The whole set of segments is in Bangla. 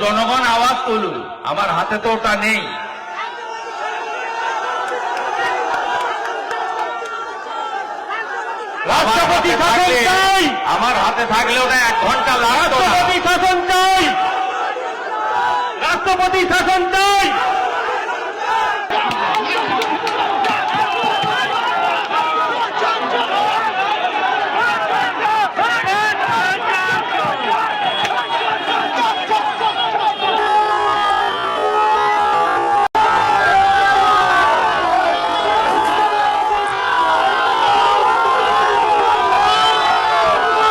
জনগণ আওয়াজ তুলুন। আমার হাতে তো ওটা নেই। রাষ্ট্রপতি শাসন থাকলে- চাই। আমার হাতে থাকলে ওটা এক ঘণ্টা লাগতো রাষ্ট্রপতি শাসন চাই। রাষ্ট্রপতি শাসন চাই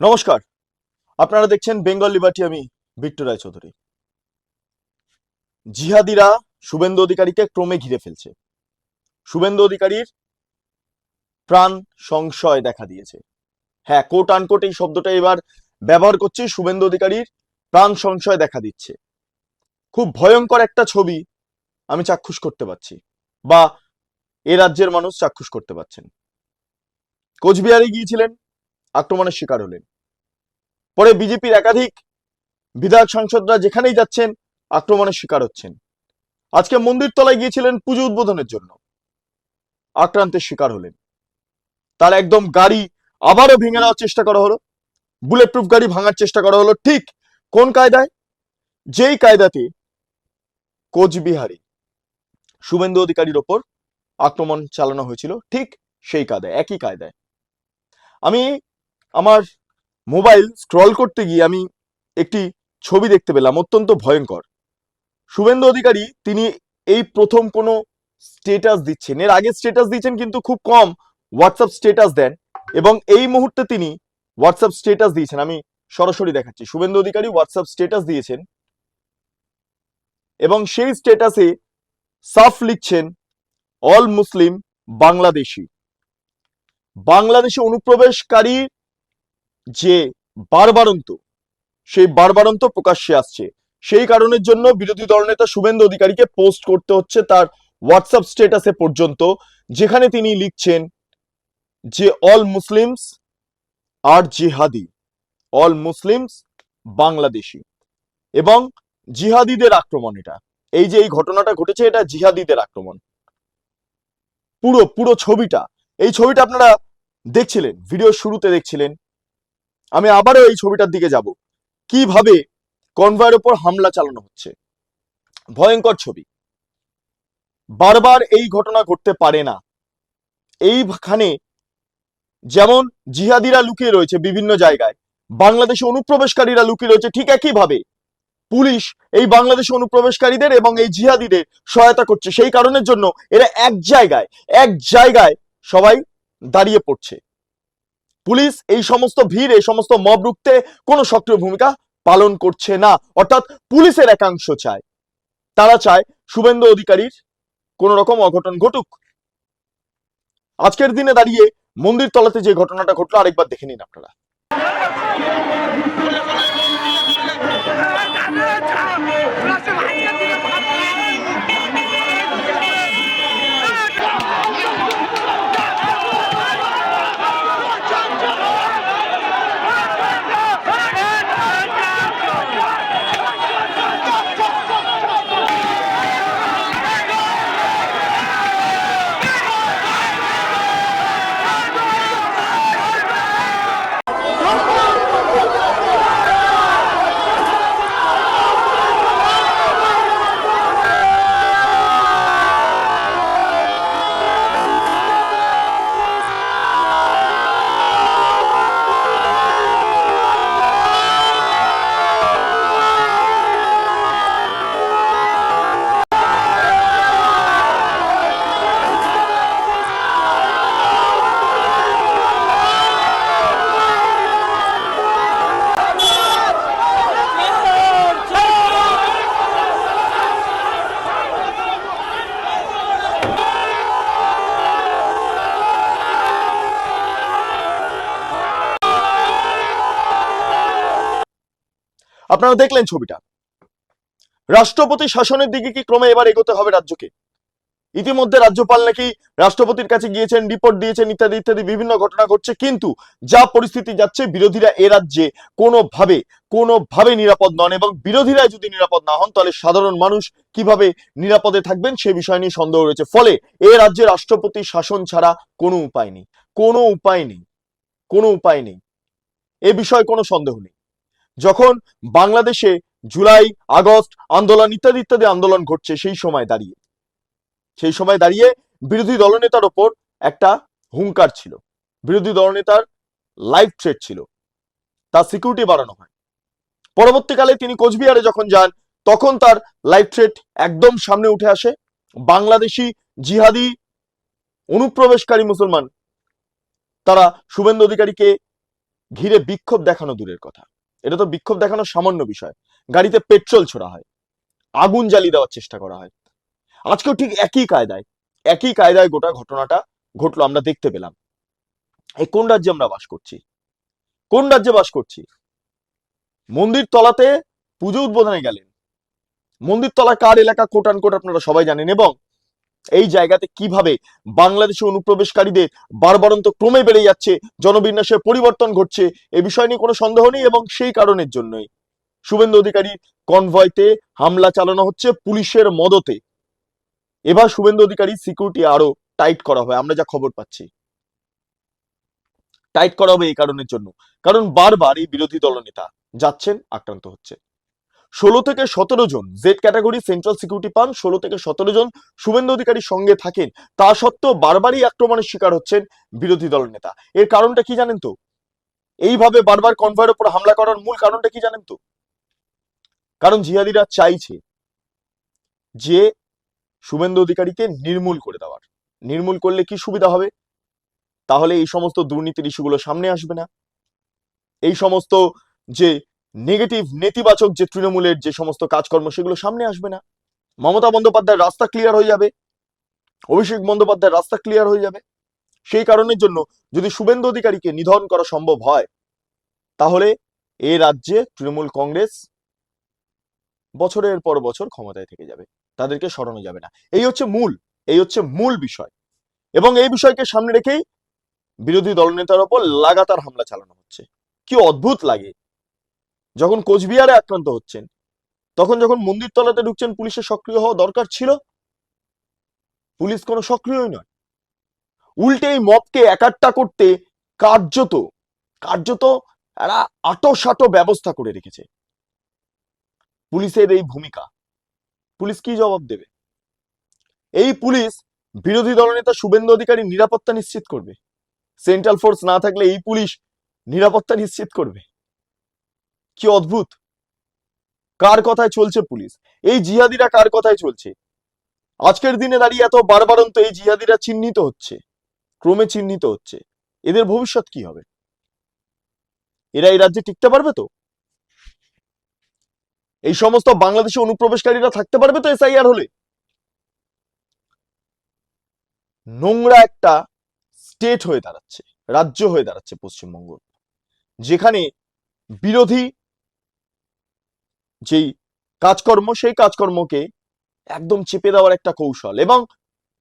নমস্কার। আপনারা দেখছেন বেঙ্গল লিবার্টি, আমি বিট্টু রায় চৌধুরী। জিহাদিরা শুভেন্দু অধিকারীকে ক্রমে ঘিরে ফেলছে। শুভেন্দু অধিকারীর প্রাণ সংশয় দেখা দিয়েছে। হ্যাঁ কোট আনকোট এই শব্দটা এবার ব্যবহার করছি, শুভেন্দু অধিকারীর প্রাণ সংশয় দেখা দিচ্ছে। খুব ভয়ঙ্কর একটা ছবি আমি চাক্ষুষ করতে পারছি, বা এ রাজ্যের মানুষ চাক্ষুষ করতে পারছেন। কোচবিহারে গিয়েছিলেন, আক্রমণের শিকার হলেন। পরে বিজেপির একাধিক বিধায়ক সাংসদরা যেখানেই যাচ্ছেন, আক্রমণের শিকার হচ্ছেন। আজকে মন্দির তলায় গিয়েছিলেন পুজো উদ্বোধনের জন্য। আক্রান্তের শিকার হলেন। তার একদম গাড়ি আবারও ভেঙে নেওয়ার চেষ্টা করা হলো। বুলেট প্রুফ গাড়ি ভাঙার চেষ্টা করা হলো। ঠিক কোন কায়দায়? যেই কায়দাতে কোচবিহারে শুভেন্দু অধিকারীর ওপর আক্রমণ চালানো হয়েছিল, ঠিক সেই কায়দায়, একই কায়দায়। আমি আমার মোবাইল স্ক্রল করতে গিয়ে আমি একটি ছবি দেখতে পেলাম, অত্যন্ত ভয়ঙ্কর। শুভেন্দু অধিকারী, তিনি এই প্রথম কোনো স্টেটাস দিচ্ছেন। এর আগে স্টেটাস দিচ্ছেন কিন্তু খুব কম হোয়াটসঅ্যাপ স্টেটাস দেন এবং এই মুহূর্তে তিনি হোয়াটসঅ্যাপ স্টেটাস দিয়েছেন। আমি সরাসরি দেখাচ্ছি। শুভেন্দু অধিকারী হোয়াটসঅ্যাপ স্টেটাস দিয়েছেন এবং সেই স্টেটাসে সাফ লিখছেন, অল মুসলিম বাংলাদেশি। বাংলাদেশে অনুপ্রবেশকারী যে বারবারন্ত, সেই বারবারন্ত প্রকাশ্যে আসছে। সেই কারণের জন্য বিরোধী দলনেতা শুভেন্দু অধিকারীকে পোস্ট করতে হচ্ছে তার হোয়াটসঅ্যাপ স্ট্যাটাসে পর্যন্ত, যেখানে তিনি লিখছেন যে, অল মুসলিমস আর জিহাদি, অল মুসলিমস বাংলাদেশি এবং জিহাদিদের আক্রমণ এটা। এই যে এই ঘটনাটা ঘটেছে, এটা জিহাদিদের আক্রমণ। পুরো পুরো ছবিটা, এই ছবিটা আপনারা দেখছিলেন, ভিডিও শুরুতে দেখছিলেন। আমি আবারও এই ছবিটার দিকে যাব। কীভাবে কনভয়ের উপর হামলা চালানো হচ্ছে? ভয়ঙ্কর ছবি। বারবার এই ঘটনা ঘটতে পারে না। এইখানে যেমন জিহাদিরা লুকিয়ে রয়েছে বিভিন্ন জায়গায়, বাংলাদেশে অনুপ্রবেশকারীরা লুকিয়ে রয়েছে ঠিক একইভাবে। পুলিশ এই বাংলাদেশে অনুপ্রবেশকারীদের এবং এই জিহাদিদের সহায়তা করছে। সেই কারণের জন্য এরা এক জায়গায় এক জায়গায় সবাই দাঁড়িয়ে পড়ছে। পুলিশ এই সমস্ত ভিড়, এই সমস্ত মব রুখতে কোনো সক্রিয় ভূমিকা পালন করছে না। অর্থাৎ পুলিশের একাংশ চায়। তারা চায় শুভেন্দু অধিকারীর কোন রকম অঘটন ঘটুক। আজকের দিনে দাঁড়িয়ে মন্দির তলাতে যে ঘটনাটা ঘটলো, আরেকবার দেখে নিন আপনারা। আপনারা দেখলেন ছবিটা। রাষ্ট্রপতি শাসনের দিকে কি ক্রমে এবার এগোতে হবে রাজ্যকে? ইতিমধ্যে রাজ্যপাল নাকি রাষ্ট্রপতির কাছে গিয়েছেন, রিপোর্ট দিয়েছেন, ইত্যাদি ইত্যাদি, বিভিন্ন ঘটনা ঘটছে। কিন্তু যা পরিস্থিতি যাচ্ছে, বিরোধীরা এ রাজ্যে কোনোভাবে কোনোভাবে নিরাপদ নন এবং বিরোধীরা যদি নিরাপদ না হন, তাহলে সাধারণ মানুষ কীভাবে নিরাপদে থাকবেন সে বিষয় নিয়ে সন্দেহ রয়েছে। ফলে এ রাজ্যে রাষ্ট্রপতি শাসন ছাড়া কোনো উপায় নেই। কোনো উপায় নেই। কোনো উপায় নেই। এ বিষয়ে কোনো সন্দেহ নেই। যখন বাংলাদেশে জুলাই, আগস্ট আন্দোলন ইত্যাদি ইত্যাদি আন্দোলন ঘটছে, সেই সময় দাঁড়িয়ে। সেই সময় দাঁড়িয়ে বিরোধী দলনেতার ওপর একটা হুঙ্কার ছিল। বিরোধী দলনেতার লাইফ থ্রেট ছিল। তার সিকিউরিটি বাড়ানো হয়। পরবর্তীকালে তিনি কোচবিহারে যখন যান, তখন তার লাইফ থ্রেট একদম সামনে উঠে আসে। বাংলাদেশি জিহাদি অনুপ্রবেশকারী মুসলমান, তারা শুভেন্দু অধিকারীকে ঘিরে বিক্ষোভ দেখানো দূরের কথা। এটা তো বিক্ষোভ দেখানো সামান্য বিষয়। গাড়িতে পেট্রোল ছোড়া হয়। আগুন জ্বালিয়ে দেওয়ার চেষ্টা করা হয়। আজকেও ঠিক একই কায়দায় একই কায়দায় গোটা ঘটনাটা ঘটলো, আমরা দেখতে পেলাম। এই কোন রাজ্যে আমরা বাস করছি? কোন রাজ্যে বাস করছি? মন্দির তলাতে পুজো উদ্বোধনে গেলেন। মন্দির তলা কার এলাকা কোটান কোট আপনারা সবাই জানেন, এবং এই জায়গাতে কীভাবে বাংলাদেশি অনুপ্রবেশকারীদের বারবারন্ত ক্রমে বেড়ে যাচ্ছে, জনবিন্যাসের পরিবর্তন ঘটছে, এ বিষয় নিয়ে কোনো সন্দেহ নেই এবং সেই কারণের জন্যই। শুভেন্দু অধিকারী, কনভয়তে হামলা চালানো হচ্ছে পুলিশের মদতে। এবার শুভেন্দু অধিকারী সিকিউরিটি আরও টাইট করা হয়, আমরা যা খবর পাচ্ছি। টাইট করা হবে এই কারণের জন্য। কারণ বারবার এই বিরোধী দলনেতা যাচ্ছেন, আক্রান্ত হচ্ছে। ষোলো থেকে সতেরো জন জেড ক্যাটাগরি সেন্ট্রাল সিকিউরিটি পান, ষোলো থেকে সতেরো জন শুভেন্দু অধিকারীর সঙ্গে থাকেন। তা সত্ত্বেও বারবারই আক্রমণের শিকার হচ্ছেন বিরোধী দল নেতা। এর কারণটা কি জানেন তো? এইভাবে বারবার কনভয়ের উপর হামলা করার মূল কারণটা কি জানেন তো? কারণ জিহাদিরা চাইছে যে শুভেন্দু অধিকারীকে নির্মূল করে দেওয়ার। নির্মূল করলে কি সুবিধা হবে? তাহলে এই সমস্ত দুর্নীতির ইস্যুগুলো সামনে আসবে না। এই সমস্ত যে নেগেটিভ, নেতিবাচক যে তৃণমূলের যে সমস্ত কাজকর্ম, সেগুলো সামনে আসবে না। মমতা বন্দ্যোপাধ্যায়ের রাস্তা ক্লিয়ার হয়ে যাবে। অভিষেক বন্দ্যোপাধ্যায়ের রাস্তা ক্লিয়ার হয়ে যাবে। সেই কারণের জন্য যদি শুভেন্দু অধিকারীকে নিধন করা সম্ভব হয়, তাহলে এ রাজ্যে তৃণমূল কংগ্রেস বছরের পর বছর ক্ষমতায় থেকে যাবে। তাদেরকে সরানো যাবে না। এই হচ্ছে মূল, এই হচ্ছে মূল বিষয়। এবং এই বিষয়কে সামনে রেখেই বিরোধী দলনেতার ওপর লাগাতার হামলা চালানো হচ্ছে। কি অদ্ভুত লাগে। যখন কোচবিহারে আক্রান্ত হচ্ছেন, তখন যখন মন্দির তলাতে ঢুকছেন, পুলিশের সক্রিয় হওয়া দরকার ছিল? পুলিশ কোনো সক্রিয়ই নয়। উল্টে এই মবকে একাট্টা করতে কার্যত কার্যত এরা আটো সাটো ব্যবস্থা করে রেখেছে। পুলিশের এই ভূমিকা, পুলিশ কি জবাব দেবে? এই পুলিশ বিরোধী দলনেতা শুভেন্দু অধিকারী নিরাপত্তা নিশ্চিত করবে। সেন্ট্রাল ফোর্স না থাকলে এই পুলিশ নিরাপত্তা নিশ্চিত করবে। কি অদ্ভুত? কার কথায় চলছে পুলিশ? এই জিহাদিরা কার কথায় চলছে? আজকের দিনে দাঁড়িয়ে এত বারবারন্ত এই জিহাদিরা চিহ্নিত হচ্ছে, ক্রমে চিহ্নিত হচ্ছে, এদের ভবিষ্যৎ কি হবে? এরা এই রাজ্যে টিকতে পারবে তো? এই সমস্ত বাংলাদেশি অনুপ্রবেশকারীরা থাকতে পারবে তো এসআইআর হলে? নোংরা একটা স্টেট হয়ে দাঁড়াচ্ছে, রাজ্য হয়ে দাঁড়াচ্ছে পশ্চিমবঙ্গ। যেখানে বিরোধী যেই কাজকর্ম, সেই কাজকর্মকে একদম চেপে দেওয়ার একটা কৌশল এবং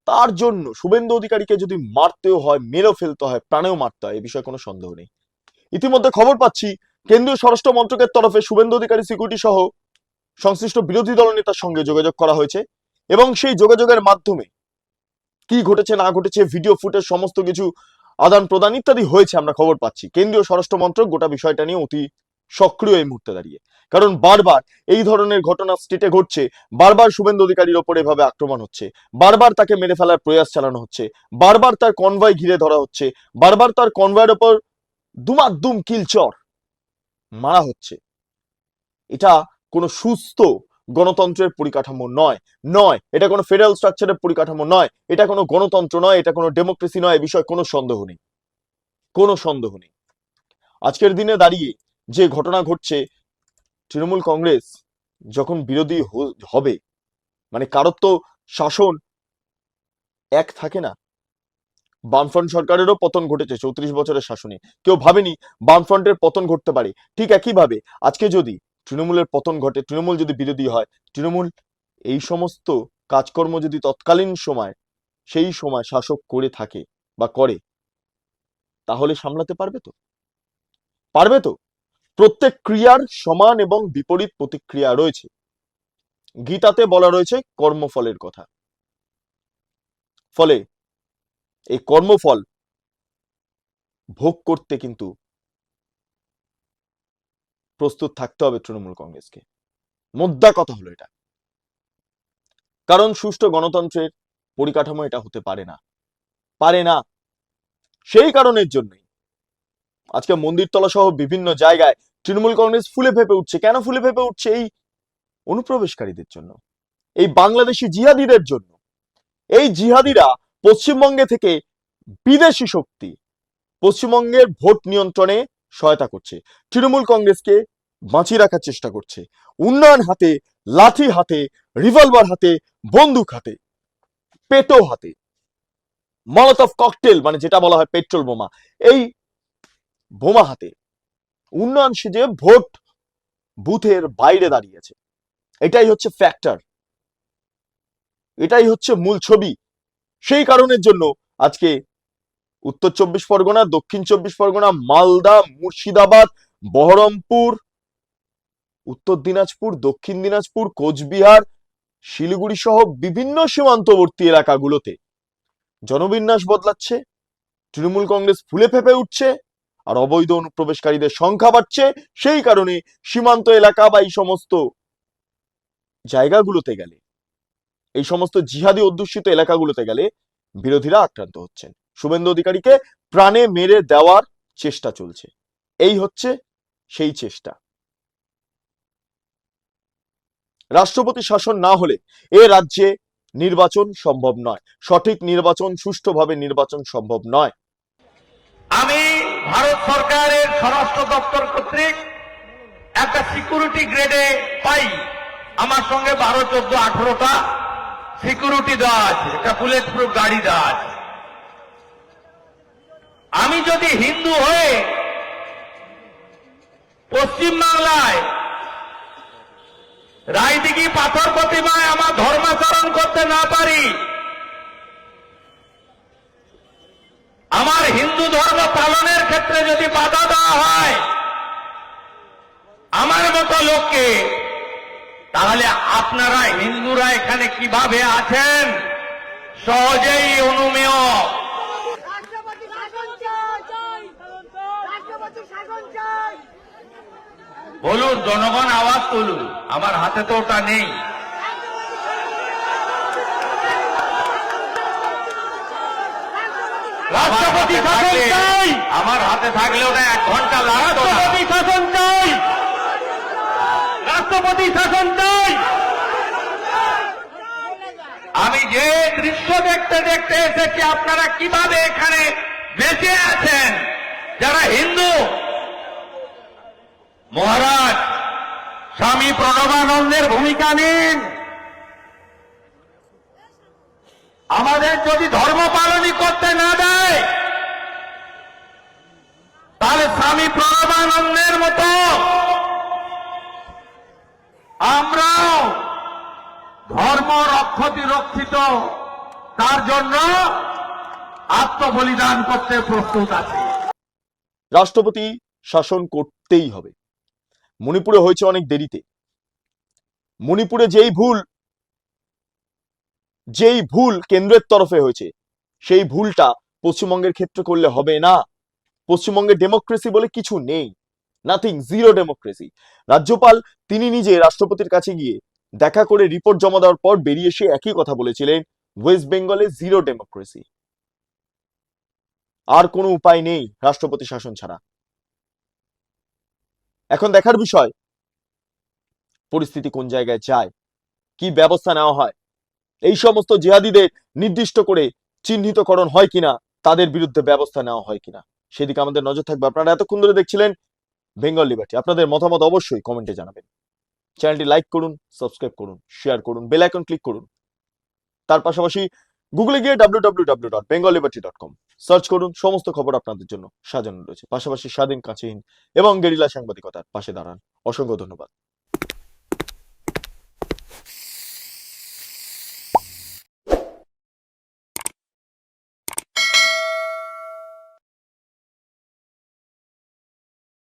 তার জন্য শুভেন্দু অধিকারীকে যদি মারতেও হয়, মেরেও ফেলতে হয়, প্রাণেও মারতে হয়, এ বিষয়ে কোনো সন্দেহ নেই। ইতিমধ্যে খবর পাচ্ছি, কেন্দ্রীয় স্বরাষ্ট্র মন্ত্রকের তরফে শুভেন্দু অধিকারী সিকিউরিটি সহ সংশ্লিষ্ট বিরোধী দলনেতার সঙ্গে যোগাযোগ করা হয়েছে এবং সেই যোগাযোগের মাধ্যমে কি ঘটেছে, না ঘটেছে ভিডিও ফুটেজ সমস্ত কিছু আদান প্রদান ইত্যাদি হয়েছে আমরা খবর পাচ্ছি। কেন্দ্রীয় স্বরাষ্ট্র মন্ত্রক গোটা বিষয়টা নিয়ে অতি সক্রিয় এই মুহূর্তে দাঁড়িয়ে। কারণ বারবার এই ধরনের ঘটনা স্টেটে ঘটছে, বারবার শুভেন্দু অধিকারীর ওপর এভাবে আক্রমণ হচ্ছে, বারবার তাকে মেরে ফেলার প্রয়াস চালানো হচ্ছে, বারবার তার কনভয় ঘিরে ধরা হচ্ছে, বারবার তার কনভয়ের ওপর দুমাদ্দুম কিলচর মারা হচ্ছে। এটা কোনো সুস্থ গণতন্ত্রের পরিকাঠামো নয় নয়, এটা কোনো ফেডারেল স্ট্রাকচারের পরিকাঠামো নয়, এটা কোনো গণতন্ত্র নয়, এটা কোনো ডেমোক্রেসি নয়, এ বিষয়ে কোনো সন্দেহ নেই, কোনো সন্দেহ নেই। আজকের দিনে দাঁড়িয়ে যে ঘটনা ঘটছে তৃণমূল কংগ্রেস যখন বিরোধী হবে মানে কারোর তো শাসন এক থাকে না। বামফ্রন্ট সরকারেরও পতন ঘটেছে চৌত্রিশ বছরের শাসনে। কেউ ভাবেনি বামফ্রন্টের পতন ঘটতে পারে। ঠিক একইভাবে আজকে যদি তৃণমূলের পতন ঘটে, তৃণমূল যদি বিরোধী হয়, তৃণমূল এই সমস্ত কাজকর্ম যদি তৎকালীন সময়, সেই সময় শাসক করে থাকে বা করে, তাহলে সামলাতে পারবে তো? পারবে তো? প্রত্যেক ক্রিয়ার সমান এবং বিপরীত প্রতিক্রিয়া রয়েছে। গীতাতে বলা রয়েছে কর্মফলের কথা। ফলে এই কর্মফল ভোগ করতে কিন্তু প্রস্তুত থাকতে হবে তৃণমূল কংগ্রেসকে। মোদ্দা কথা হলো এটা। কারণ সুষ্ঠু গণতন্ত্রের পরিকাঠামো এটা হতে পারে না। পারে না। সেই কারণের জন্যই আজকে মন্দিরতলা সহ বিভিন্ন জায়গায় তৃণমূল কংগ্রেস ফুলে ফেপে উঠছে। কেন ফুলে ফেপে উঠছে? এই অনুপ্রবেশকারীদের জন্য, এই বাংলাদেশি জিহাদিদের জন্য। এই জিহাদিরা পশ্চিমবঙ্গে থেকে বিদেশি শক্তি পশ্চিমবঙ্গের ভোট নিয়ন্ত্রণে সহায়তা করছে। তৃণমূল কংগ্রেসকে বাঁচিয়ে রাখার চেষ্টা করছে। উন্নয়ন হাতে, লাঠি হাতে, রিভলভার হাতে, বন্দুক হাতে, পেটো হাতে। মলতফ ককটেল মানে যেটা বলা হয় পেট্রোল বোমা। এই বোমা হাতে উন্নয়ন সেজে ভোট বুথের বাইরে দাঁড়িয়েছে। এটাই হচ্ছে ফ্যাক্টর এটাই হচ্ছে মূল ছবি। সেই কারণের জন্য আজকে উত্তর চব্বিশ পরগনা, দক্ষিণ চব্বিশ পরগনা, মালদা, মুর্শিদাবাদ, বহরমপুর, উত্তর দিনাজপুর, দক্ষিণ দিনাজপুর, কোচবিহার শিলিগুড়ি সহ বিভিন্ন সীমান্তবর্তী এলাকাগুলোতে জনবিন্যাস বদলাচ্ছে, তৃণমূল কংগ্রেস ফুলে ফেপে উঠছে আর অবৈধ অনুপ্রবেশকারীদের সংখ্যা বাড়ছে, সেই কারণে সীমান্ত এলাকা বা এই সমস্ত জায়গাগুলোতে গেলে, এই সমস্ত জিহাদি অধ্যুষিত এলাকাগুলোতে গেলে বিরোধীরা আক্রান্ত হচ্ছেন। শুভেন্দু অধিকারীকে প্রাণে মেরে দেওয়ার চেষ্টা চলছে। এই হচ্ছে সেই চেষ্টা। রাষ্ট্রপতি শাসন না হলে এ রাজ্যে নির্বাচন সম্ভব নয়। সঠিক নির্বাচন, সুষ্ঠুভাবে নির্বাচন সম্ভব নয়। আমি ভারত সরকারের স্বরাষ্ট্র দপ্তর কর্তৃক একটা সিকিউরিটি গ্রেডে পাই। আমার সঙ্গে বারো, চোদ্দ, আঠারোটা সিকিউরিটি দেওয়া আছে। একটা বুলেট প্রুফ গাড়ি দেওয়া আছে। আমি যদি হিন্দু হয়ে পশ্চিমবাংলায় রায়দিঘি পাথর প্রতিমায় আমার ধর্মাচরণ করতে না পারি আমার হিন্দু ধর্ম পালনের ক্ষেত্রে যদি বাধা দেওয়া হয় আমার মতো লোককে তাহলে আপনারা হিন্দুরা এখানে কীভাবে আছেন? সহজেই অনুমেয়। বলুন জনগণ আওয়াজ তুলুন। আমার হাতে তো ওটা নেই। রাষ্ট্রপতি শাসন চাই। আমার হাতে থাকলে ওটা এক ঘণ্টা লাগাতো রাষ্ট্রপতি শাসন চাই। রাষ্ট্রপতি শাসন চাই। আমি যে দৃশ্য দেখতে দেখতে এসেছি আপনারা কীভাবে এখানে বেঁচে আছেন? যারা হিন্দু মহারাজ স্বামী প্রণবানন্দের ভূমিকা নিন। আমাদের যদি ধর্ম পালনই করতে না দেয়, তাহলে স্বামী প্রণবানন্দের মতো আমরাও ধর্ম রক্ষতি রক্ষিত, তার জন্য আত্মবলিদান করতে প্রস্তুত আছে। রাষ্ট্রপতি শাসন করতেই হবে। মণিপুরে হয়েছে অনেক দেরিতে। মণিপুরে যেই ভুল যেই ভুল কেন্দ্রের তরফে হয়েছে, সেই ভুলটা পশ্চিমবঙ্গের ক্ষেত্রে করলে হবে না। পশ্চিমবঙ্গে ডেমোক্রেসি বলে কিছু নেই। নাথিং জিরো ডেমোক্রেসি রাজ্যপাল তিনি নিজে রাষ্ট্রপতির কাছে গিয়ে দেখা করে রিপোর্ট জমা দেওয়ার পর বেরিয়ে এসে একই কথা বলেছিলেন ওয়েস্ট বেঙ্গলে জিরো ডেমোক্রেসি আর কোনো উপায় নেই রাষ্ট্রপতি শাসন ছাড়া। এখন দেখার বিষয়, পরিস্থিতি কোন জায়গায় যায়? কি ব্যবস্থা নেওয়া হয়? এই সমস্ত জিহাদিদের নির্দিষ্ট করে চিহ্নিতকরণ হয় কিনা, তাদের বিরুদ্ধে ব্যবস্থা নেওয়া হয় কিনা, সেদিকে আমাদের নজর থাকবে। আপনারা এতক্ষণ ধরে দেখছিলেন বেঙ্গল লিবার্টি আপনাদের মতামত অবশ্যই কমেন্টে জানাবেন। চ্যানেলটি লাইক করুন, সাবস্ক্রাইব করুন, শেয়ার করুন, বেল আইকন ক্লিক করুন। তার পাশাপাশি গুগলে গিয়ে W W W dot Bengal Liberty dot com search করুন, সমস্ত খবর আপনাদের জন্য সাজানো রয়েছে। পাশাপাশি স্বাধীন কাছেহীন এবং গেরিলা সাংবাদিকতার পাশে দাঁড়ান। অসংখ্য ধন্যবাদ।